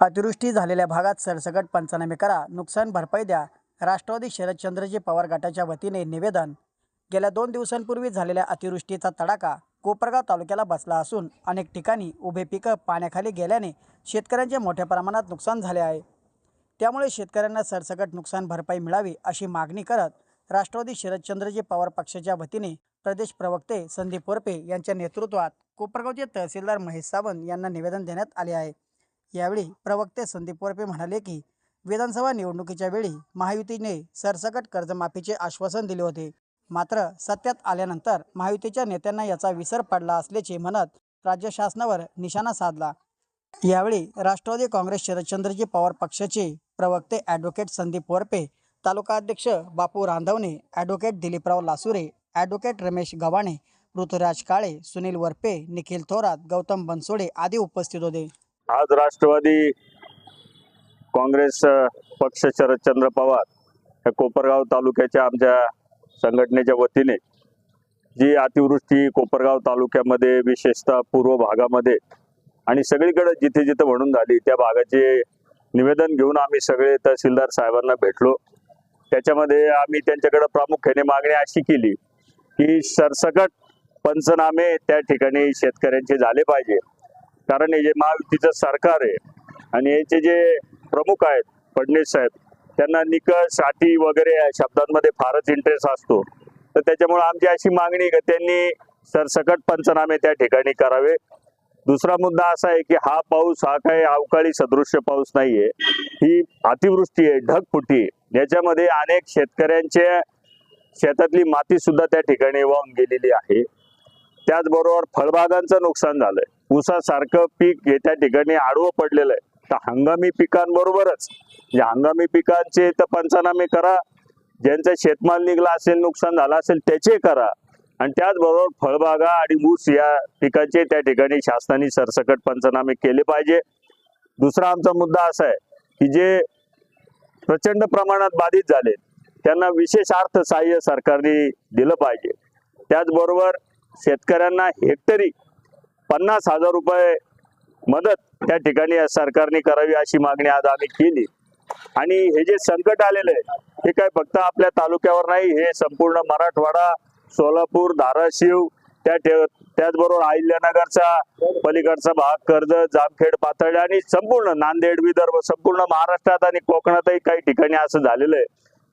अतिवृष्टी झालेल्या भागात सरसकट पंचनामे करा नुकसान भरपाई द्या. राष्ट्रवादी शरदचंद्रजी पवार गटाच्या वतीने निवेदन. गेल्या दोन दिवसांपूर्वी झालेल्या अतिवृष्टीचा तडाखा कोपरगाव तालुक्याला बसला असून अनेक ठिकाणी उभे पिकं पाण्याखाली गेल्याने शेतकऱ्यांचे मोठ्या प्रमाणात नुकसान झाले आहे. त्यामुळे शेतकऱ्यांना सरसकट नुकसान भरपाई मिळावी अशी मागणी करत राष्ट्रवादी शरदचंद्रजी पवार पक्षाच्या वतीने प्रदेश प्रवक्ते संदीप वरपे यांच्या नेतृत्वात कोपरगावचे तहसीलदार महेश सावंत यांना निवेदन देण्यात आले आहे. यावेळी प्रवक्ते संदीप वरपे म्हणाले की विधानसभा निवडणुकीच्या वेळी महायुतीने सरसकट कर्जमाफीचे आश्वासन दिले होते. मात्र सत्यात आल्यानंतर महायुतीच्या नेत्यांना याचा विसर पडला असल्याचे म्हणत राज्य शासनावर निशाणा साधला. यावेळी राष्ट्रवादी काँग्रेस शरदचंद्रजी पवार पक्षाचे प्रवक्ते ॲडव्होकेट संदीप वरपे तालुकाध्यक्ष बापू रांधवणे ॲडव्होकेट दिलीपराव लासुरे ॲडव्होकेट रमेश गव्हाणे ऋतुराज काळे सुनील वरपे निखिल थोरात गौतम बनसोडे आदी उपस्थित होते. आज राष्ट्रवादी काँग्रेस पक्ष शरदचंद्र पवार या कोपरगाव तालुक्याच्या आमच्या संघटनेच्या वतीने जी अतिवृष्टी कोपरगाव तालुक्यामध्ये विशेषतः पूर्व भागामध्ये आणि सगळीकडे जिथे जिथे म्हणून झाली त्या भागाचे निवेदन घेऊन आम्ही सगळे तहसीलदार साहेबांना भेटलो. त्याच्यामध्ये आम्ही त्यांच्याकडे प्रामुख्याने मागणी अशी केली की सरसकट पंचनामे त्या ठिकाणी शेतकऱ्यांचे झाले पाहिजे. कारण हे जे महायुतीचं सरकार आहे आणि याचे जे प्रमुख आहेत फडणवीस साहेब त्यांना निकष अटी वगैरे या शब्दांमध्ये फारच इंटरेस्ट असतो. तर त्याच्यामुळे आमची अशी मागणी आहे की त्यांनी सरसकट पंचनामे त्या ठिकाणी करावे. दुसरा मुद्दा असा आहे की हा पाऊस हा काही अवकाळी सदृश्य पाऊस नाहीये. ही अतिवृष्टी आहे ढगफुटी याच्यामध्ये अनेक शेतकऱ्यांच्या शेतातली माती सुद्धा त्या ठिकाणी वाहून गेलेली आहे. त्याचबरोबर फळबागांचं नुकसान झालंय. ऊसासारखं पीक हे त्या ठिकाणी आडवं पडलेलं आहे. तर हंगामी पिकांबरोबरच या हंगामी पिकांचे तर पंचनामे करा. ज्यांचा शेतमाल निघला असेल नुकसान झालं असेल त्याचे करा. आणि त्याचबरोबर फळबागा आणि ऊस या पिकांचे त्या ठिकाणी शासनाने सरसकट पंचनामे केले पाहिजे. दुसरा आमचा मुद्दा असा आहे की जे प्रचंड प्रमाणात बाधित झाले त्यांना विशेष अर्थ सहाय्य सरकारने दिलं पाहिजे. त्याचबरोबर शेतकऱ्यांना हेक्टरी पन्नास हजार रुपये मदत त्या ठिकाणी सरकारने करावी अशी मागणी आज आम्ही केली. आणि हे जे संकट आलेलं आहे हे काय फक्त आपल्या तालुक्यावर नाही हे संपूर्ण मराठवाडा सोलापूर धाराशिव त्या त्याचबरोबर अहिल्यानगरचा पलीकडचा भाग कर्जत जामखेड पातळी आणि संपूर्ण नांदेड विदर्भ संपूर्ण महाराष्ट्रात आणि कोकणातही काही ठिकाणी असं झालेलं आहे.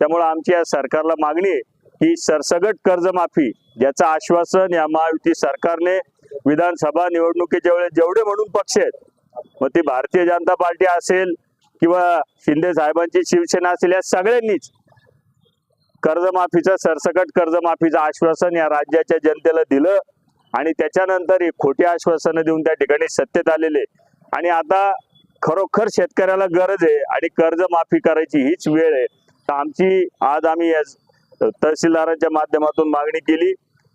त्यामुळे आमची या सरकारला मागणी आहे की सरसगट कर्जमाफी ज्याचं आश्वासन या महायुती सरकारने विधानसभा निवडणुकीच्या वेळेस जेवढे म्हणून पक्ष आहेत मग ती भारतीय जनता पार्टी असेल किंवा शिंदे साहेबांची शिवसेना असेल या सगळ्यांनीच कर्जमाफीचं सरसकट कर्जमाफीचं आश्वासन या राज्याच्या जनतेला दिलं आणि त्याच्यानंतर ही खोटी आश्वासनं देऊन त्या ठिकाणी सत्तेत आलेले. आणि आता खरोखर शेतकऱ्याला गरज आहे आणि कर्जमाफी करायची हीच वेळ आहे. तर आमची आज आम्ही तहसीलदारांच्या माध्यमातून मागणी केली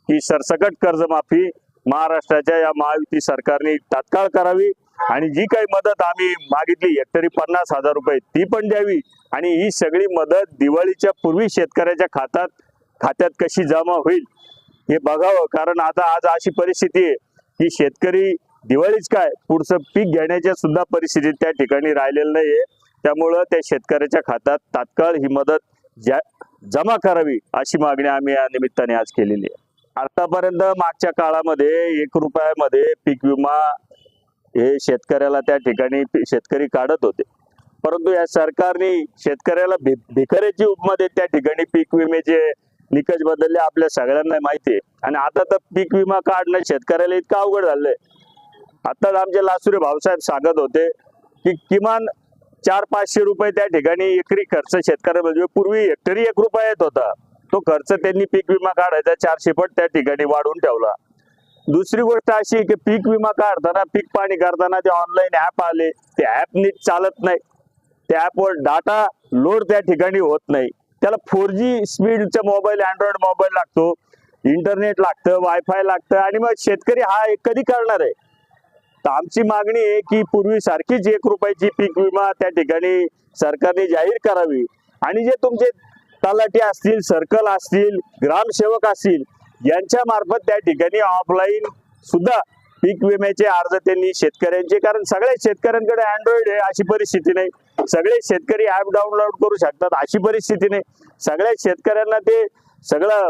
की सरसकट कर्जमाफी महाराष्ट्राच्या या महायुती सरकारने तात्काळ करावी आणि जी काही मदत आम्ही मागितली हेक्टरी पन्नास हजार रुपये ती पण द्यावी. आणि ही सगळी मदत दिवाळीच्या पूर्वी शेतकऱ्याच्या खात्यात खात्यात कशी जमा होईल हे बघावं. कारण आता आज अशी परिस्थिती आहे की शेतकरी दिवाळीच काय पुढचं पीक घेण्याच्या सुद्धा परिस्थितीत त्या ठिकाणी राहिलेलं नाहीये. त्यामुळं त्या शेतकऱ्याच्या खात्यात तात्काळ ही मदत ज्या जमा करावी अशी मागणी आम्ही या निमित्ताने आज केलेली आहे. आतापर्यंत मागच्या काळामध्ये एक रुपयामध्ये पीक विमा हे शेतकऱ्याला त्या ठिकाणी शेतकरी काढत होते. परंतु या सरकारने शेतकऱ्याला भी भिकाऱ्याची उपमध्ये त्या ठिकाणी पीक विम्याचे निकष बदलले आपल्या सगळ्यांना माहिती आहे आणि आता तर पीक विमा काढणं शेतकऱ्याला इतकं अवघड झालंय. आताच आमचे लासुरे भाऊसाहेब सांगत होते की किमान चार पाचशे रुपये त्या ठिकाणी एकरी खर्च शेतकऱ्या म्हणजे पूर्वी हेक्टरी एक रुपया येत होता. तो खर्च त्यांनी पीक विमा काढायचा चारशे पट त्या ठिकाणी वाढवून ठेवला. दुसरी गोष्ट अशी की पीक विमा काढताना पीक पाणी करताना ते ऑनलाईन ऍप आले ते ऍप नीट चालत नाही. त्या ऍपवर डाटा लोड त्या ठिकाणी होत नाही. त्याला फोर जी स्पीडचा मोबाईल अँड्रॉइड मोबाईल लागतो. इंटरनेट लागतं वायफाय लागतं आणि मग शेतकरी हा एक कधी करणार आहे? तर आमची मागणी आहे की पूर्वी सारखीच एक रुपयाची पीक विमा त्या ठिकाणी सरकारने जाहीर करावी. आणि जे तुमचे तलाठी असतील सर्कल असतील ग्रामसेवक असतील यांच्या मार्फत त्या ठिकाणी ऑफलाईन सुद्धा पीक विम्याचे अर्ज त्यांनी शेतकऱ्यांचे कारण सगळ्या शेतकऱ्यांकडे अँड्रॉइड आहे अशी परिस्थिती नाही. सगळे शेतकरी ऍप डाउनलोड करू शकतात अशी परिस्थिती नाही. सगळ्या शेतकऱ्यांना ते सगळं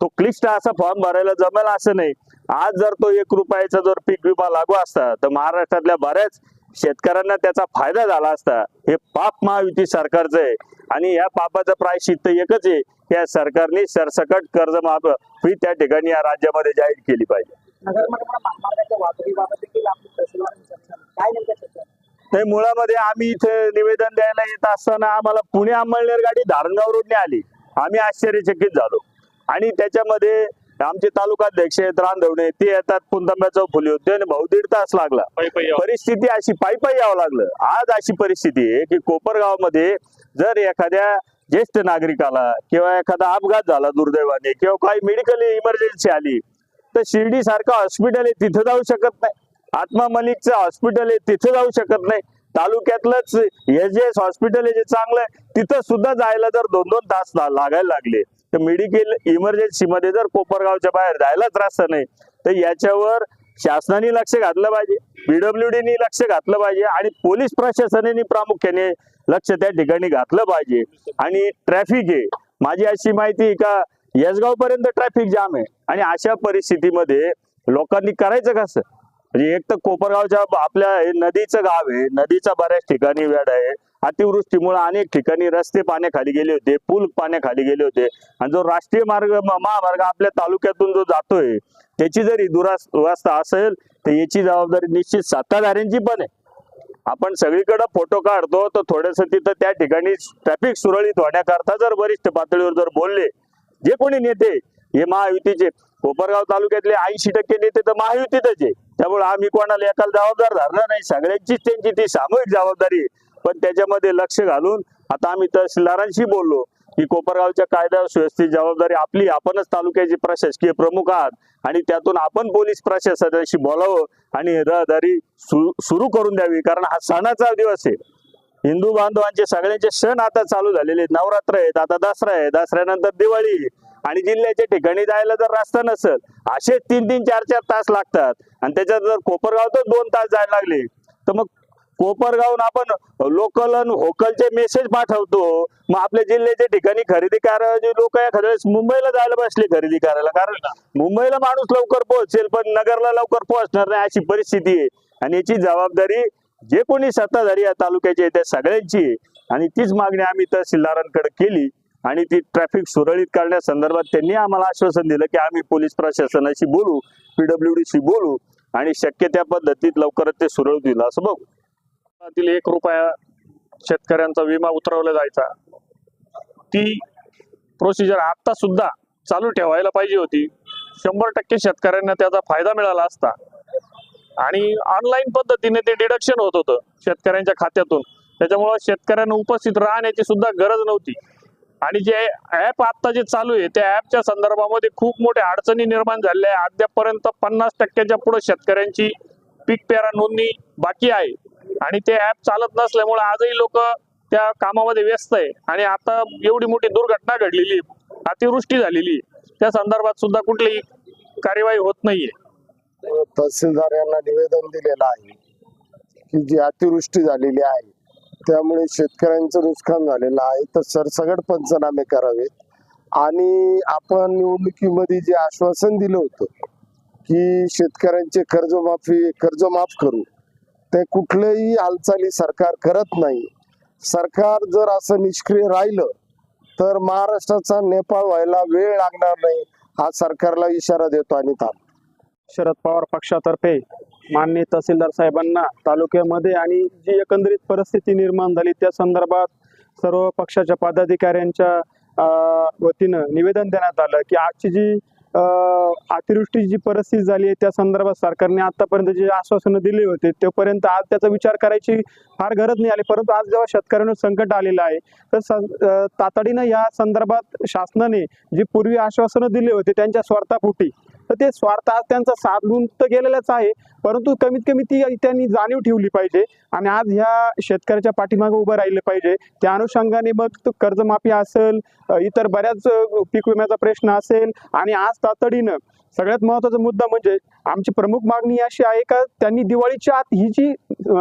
तो क्लिष्ट असा फॉर्म भरायला जमेल असं नाही. आज जर तो एक रुपयाचा जर पीक विमा लागू असता तर महाराष्ट्रातल्या बऱ्याच शेतकऱ्यांना त्याचा फायदा झाला असता. हे पाप महायुती सरकारचं आहे. आणि या पापाचं प्रायश्चित्त एकच आहे की या सरकारने सरसकट कर्जमाफी त्या ठिकाणी या राज्यामध्ये जाहीर केली पाहिजे? नाही मुळामध्ये आम्ही इथे निवेदन द्यायला येत असताना आम्हाला पुणे अंमळनेर गाडी धारणगाव रोडने आली. आम्ही आश्चर्यचकित झालो. आणि त्याच्यामध्ये आमचे तालुकाध्यक्ष आहेत रांधवणे ते येतात पुंतांब्याचं फुले होते आणि भाऊ दीड तास लागला. परिस्थिती अशी पायी पायी यावं लागलं. आज अशी परिस्थिती आहे की कोपरगावमध्ये जर एखाद्या ज्येष्ठ नागरिकाला किंवा एखादा अपघात झाला दुर्दैवाने किंवा काही मेडिकल इमर्जन्सी आली तर शिर्डी सारखं हॉस्पिटल आहे तिथं जाऊ शकत नाही. आत्मा मलिकचं हॉस्पिटल आहे तिथं जाऊ शकत नाही. तालुक्यातलंच एस एस हॉस्पिटल आहे जे चांगलं आहे तिथं सुद्धा जायला जर दोन दोन तास लागायला लागले तर मेडिकल इमर्जन्सी मध्ये जर कोपरगावच्या बाहेर जायलाच त्रास नाही तर याच्यावर शासनाने लक्ष घातलं पाहिजे पीडब्ल्यूडीनी लक्ष घातलं पाहिजे आणि पोलीस प्रशासनाने प्रामुख्याने लक्ष त्या ठिकाणी घातलं पाहिजे. आणि ट्रॅफिक आहे. माझी अशी माहिती का यसगाव पर्यंत ट्रॅफिक जाम आहे. आणि अशा परिस्थितीमध्ये लोकांनी करायचं कसं? म्हणजे एक तर कोपरगावच्या आपल्या नदीचं गाव आहे. नदीचा बऱ्याच ठिकाणी वेळ आहे. अतिवृष्टीमुळे अनेक ठिकाणी रस्ते पाण्याखाली गेले होते. पूल पाण्याखाली गेले होते. आणि जो राष्ट्रीय मार्ग महामार्ग आपल्या तालुक्यातून जो जातोय त्याची जरी दुरावस्था असेल तर याची जबाबदारी निश्चित सत्ताधाऱ्यांची पण आहे. आपण सगळीकडे फोटो काढतो तर थोडस तिथं त्या ठिकाणी ट्रॅफिक सुरळीत होण्याकरता जर वरिष्ठ पातळीवर जर बोलले जे कोणी नेते हे महायुतीचे कोपरगाव तालुक्यातले ऐंशी टक्के नेते तर महायुतीतच आहे. त्यामुळे आम्ही कोणाला एकाला जबाबदार धरणार नाही. सगळ्यांचीच त्यांची ती सामूहिक जबाबदारी आहे. पण त्याच्यामध्ये लक्ष घालून आता आम्ही तहसीलदारांशी बोललो. की कोपरगावच्या कायदा सुव्यवस्थेची जबाबदारी आपली आपणच तालुक्याचे प्रशासकीय प्रमुख आहात आणि त्यातून आपण पोलीस प्रशासनाशी बोलावं आणि रहदारी सुरू करून द्यावी कारण हा सणाचा दिवस आहे. हिंदू बांधवांचे सगळ्यांचे सण आता चालू झालेले आहेत. नवरात्र आहेत आता दसरा आहे दसऱ्यानंतर दिवाळी आणि जिल्ह्याच्या ठिकाणी जायला जर रस्ता नसेल असे तीन तीन चार चार तास लागतात. आणि त्याच्यात जर कोपरगाव तर दोन तास जायला लागले. तर मग कोपरगावून आपण लोकल आणि होकलचे मेसेज पाठवतो. मग आपल्या जिल्ह्याच्या ठिकाणी खरेदी करायचे लोक एखाद्या वेळेस मुंबईला जायला बसले खरेदी करायला. कारण मुंबईला माणूस लवकर पोहोचेल पण नगरला लवकर पोहोचणार नाही अशी परिस्थिती आहे. आणि याची जबाबदारी जे कोणी सत्ताधारी या तालुक्याची आहे त्या सगळ्यांची आहे. आणि तीच मागणी आम्ही तहसीलदारांकडे केली. आणि ती ट्रॅफिक सुरळीत करण्यासंदर्भात त्यांनी आम्हाला आश्वासन दिलं की आम्ही पोलीस प्रशासनाशी बोलू पीडब्ल्यूडीशी बोलू. आणि शक्य त्या पद्धतीत लवकरच ते सुरळीत होईल असं बघू. तील एक रुपया शेतकऱ्यांचा विमा उतरवला जायचा. ती प्रोसिजर आता सुद्धा चालू ठेवायला पाहिजे होती. शंभर टक्के शेतकऱ्यांना त्याचा फायदा मिळाला असता. आणि ऑनलाईन पद्धतीने ते डिडक्शन होत होतं शेतकऱ्यांच्या खात्यातून. त्याच्यामुळं शेतकऱ्यांना उपस्थित राहण्याची सुद्धा गरज नव्हती. आणि जे ऍप आता जे चालू आहे त्या ऍपच्या संदर्भामध्ये खूप मोठ्या अडचणी निर्माण झालेल्या आहे अद्यापर्यंत पन्नास टक्क्याच्या पुढे शेतकऱ्यांची पीक पेरा नोंदणी बाकी आहे. आणि ते ऍप चालत नसल्यामुळे आजही लोक त्या कामामध्ये व्यस्त आहे आणि आता एवढी मोठी दुर्घटना घडलेली आहे, अतिवृष्टी झालेली आहे. त्या संदर्भात सुद्धा कुठलीही कार्यवाही होत नाहीये तहसीलदार यांना निवेदन दिलेलं आहे की जी अतिवृष्टी झालेली आहे त्यामुळे शेतकऱ्यांचं नुकसान झालेलं आहे तर सरसगट पंचनामे करावेत आणि आपण निवडणुकीमध्ये जे आश्वासन दिलं होतं की शेतकऱ्यांचे कर्जमाफी कर्ज माफ करू ते कुठल्याही हालचाली सरकार करत नाही. सरकार जर असं निष्क्रिय राहिलं तर महाराष्ट्राचा नेपाळ व्हायला वेळ लागणार नाही हा सरकारला इशारा देतो आणि थांब शरद पवार पक्षातर्फे माननीय तहसीलदार साहेबांना तालुक्यामध्ये आणि जी एकंदरीत परिस्थिती निर्माण झाली त्या संदर्भात सर्व पक्षाच्या पदाधिकाऱ्यांच्या वतीनं निवेदन देण्यात आलं की आजची जी अतिवृष्टीची जी परिस्थिती झाली आहे त्या संदर्भात सरकारने आतापर्यंत जे आश्वासनं दिली होते तोपर्यंत आज त्याचा विचार करायची फार गरज नाही आली. परंतु आज जेव्हा शेतकऱ्यांवर संकट आलेलं आहे तर तातडीनं या संदर्भात शासनाने जी पूर्वी आश्वासनं दिली होते त्यांच्या स्वार्थापोटी तर ते स्वार्थ आज त्यांचा साधून तर गेलेलाच आहे. परंतु कमीत कमी ती त्यांनी जाणीव ठेवली पाहिजे आणि आज ह्या शेतकऱ्याच्या पाठीमागे उभं राहिलं पाहिजे. त्या अनुषंगाने मग कर्जमाफी असेल इतर बऱ्याच पीक विम्याचा प्रश्न असेल आणि आज तातडीनं सगळ्यात महत्त्वाचा मुद्दा म्हणजे आमची प्रमुख मागणी अशी आहे का त्यांनी दिवाळीच्या आत ही जी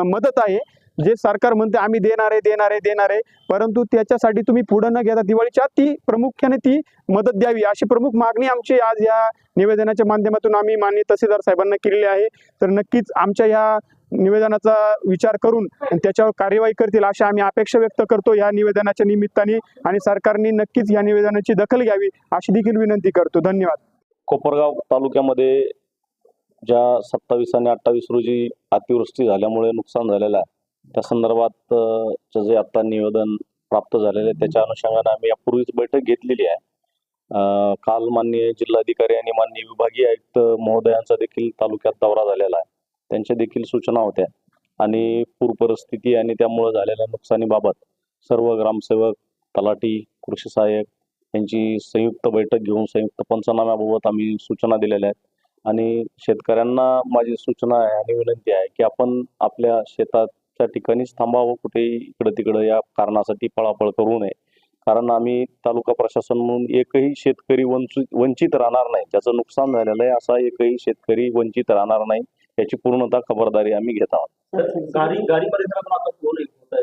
मदत आहे जे सरकार म्हणते आम्ही देणार आहे देणार आहे देणार आहे. परंतु त्याच्यासाठी तुम्ही पुढे न घेता दिवाळीच्या ती प्रामुख्याने ती मदत द्यावी. अशी प्रमुख मागणी आमची आज या निवेदनाच्या माध्यमातून आम्ही माननीय तहसीलदार साहेबांना केलेली आहे. तर नक्कीच आमच्या या निवेदनाचा विचार करून त्याच्यावर कार्यवाही करतील अशा आम्ही अपेक्षा व्यक्त करतो या निवेदनाच्या निमित्ताने आणि सरकारने नक्कीच या निवेदनाची दखल घ्यावी अशी देखील विनंती करतो. धन्यवाद. कोपरगाव तालुक्यामध्ये ज्या सत्तावीस आणि अठ्ठावीस रोजी अतिवृष्टी झाल्यामुळे नुकसान झालेलं आहे त्या संदर्भात जे आता निवेदन प्राप्त झालेलं आहे त्याच्या अनुषंगाने आम्ही यापूर्वीच बैठक घेतलेली आहे. काल माननीय जिल्हाधिकारी आणि माननीय विभागीय आयुक्त महोदयांचा देखील तालुक्यात दौरा झालेला आहे. त्यांच्या देखील सूचना होत्या. आणि पूर परिस्थिती आणि त्यामुळे झालेल्या नुकसानीबाबत सर्व ग्रामसेवक तलाठी कृषी सहाय्यक यांची संयुक्त बैठक घेऊन संयुक्त पंचनाम्याबाबत आम्ही सूचना दिलेल्या आहेत. आणि शेतकऱ्यांना माझी सूचना आहे आणि विनंती आहे की आपण आपल्या शेतात शेताच्या ठिकाणीच थांबावं कुठेही इकडं तिकडं या कारणासाठी पळापळ करू नये. कारण आम्ही तालुका प्रशासन म्हणून एकही शेतकरी वंचित वंचित राहणार नाही. ज्याचं नुकसान झालेलं आहे असा एकही शेतकरी वंचित राहणार नाही याची पूर्णतः खबरदारी आम्ही घेत आहोत. गाडी गाडी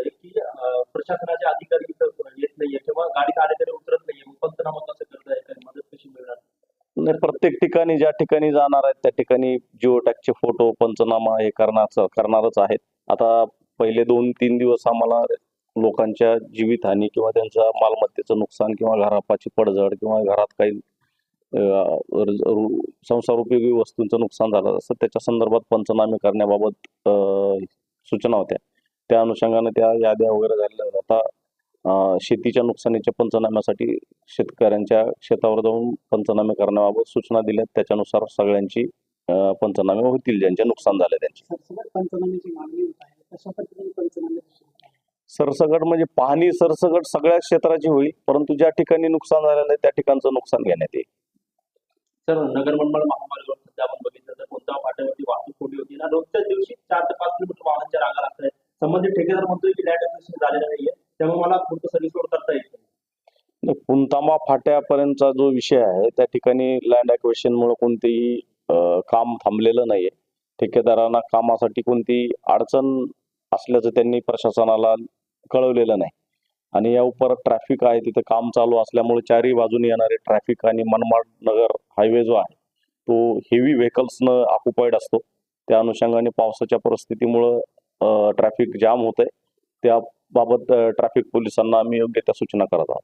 की प्रशासनाचे अधिकारी इथं येत नाहीये किंवा गाडीत आले तरी उतरत नाहीये. मग पंचनामा कसं करत आहे काय मदत कशी मिळणार? नाही प्रत्येक ठिकाणी ज्या ठिकाणी जाणार आहेत त्या ठिकाणी जिओ टॅगचे फोटो पंचनामा हे करण्याचं करणारच आहेत. आता पहिले दोन तीन दिवस आम्हाला लोकांच्या जीवितहानी किंवा त्यांच्या मालमत्तेचं नुकसान किंवा घरापाची पडझड किंवा घरात काही संसार उपयोगी संसारोपयोगी वस्तूंचं नुकसान झालं असं त्याच्या संदर्भात पंचनामे करण्याबाबत सूचना होत्या. त्या अनुषंगाने त्या याद्या वगैरे झालेल्या आता शेतीच्या नुकसानीच्या पंचनाम्यासाठी शेतकऱ्यांच्या शेतावर जाऊन पंचनामे करण्याबाबत सूचना दिल्यात. त्याच्यानुसार सगळ्यांची पंचनामे होतील. ज्यांचे नुकसान झाले त्यांचे. कशा पद्धतीने पंचनामे सरसकट म्हणजे पाहणी सरसकट सगळ्या क्षेत्राची होईल परंतु ज्या ठिकाणी नुकसान झालेलं आहे त्या ठिकाणचं नुकसान घेण्यात येईल. सर नगर मंडळ महामार्गावर सध्या आपण बघितलं तर कोणत्या फाट्यावरती वाहतूक कोंडी होती. ना रोजच्या दिवशी चार ते पाच किलोमीटर वाहनांच्या रांगा लागत आहेत. संबंधित ठेकेदार म्हणतोय की लँड ऍक्विजिशन झालेलं नाहीये. त्यामुळे मला पुढचं सर्व्हिस रोड करता येईल पुणतांबा फाट्यापर्यंतचा जो विषय आहे त्या ठिकाणी लँड मुळे कोणतेही काम थांबलेलं नाहीये. ठेकेदारांना कामासाठी कोणती अडचण असल्याचं त्यांनी प्रशासनाला कळवलेलं नाही. आणि या उपर ट्रॅफिक आहे तिथं काम चालू असल्यामुळे चारही बाजूने येणारे ट्रॅफिक आणि मनमाड नगर हायवे जो आहे तो हेवी व्हेकल्सनं ऑक्युपाईड असतो. त्या अनुषंगाने पावसाच्या परिस्थितीमुळं ट्रॅफिक जाम होत आहे त्याबाबत ट्रॅफिक पोलिसांना आम्ही योग्य त्या सूचना करत आहोत.